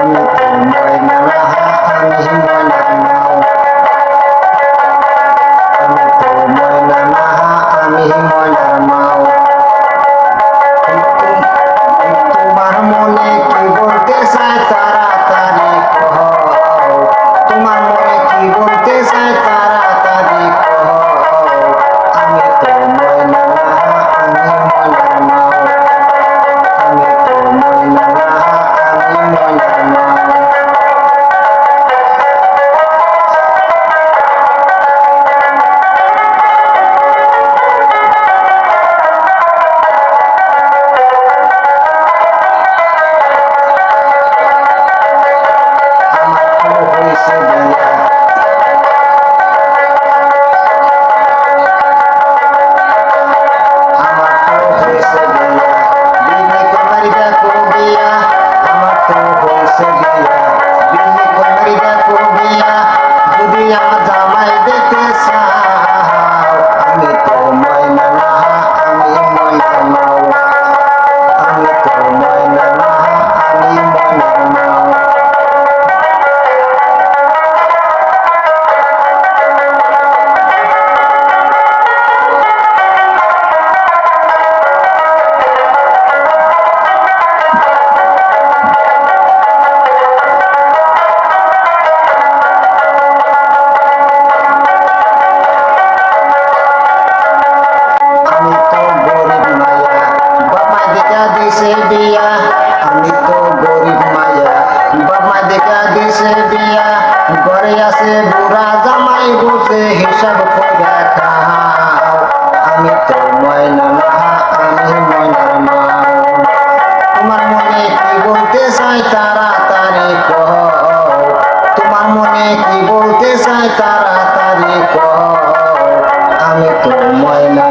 Thank you. দেখা দিছে বিয়া ঘরে আছে বুড়া জামাই বুঝে হিসাব কইরা খাও। আমি তো ময়না না আমি ময়নার মা। তোমার মনে কি বলতে চাই তাড়াতাড়ি কহ। তোমার মনে কি বলতে চাই তাড়াতাড়ি কহ। আমি তো ময়না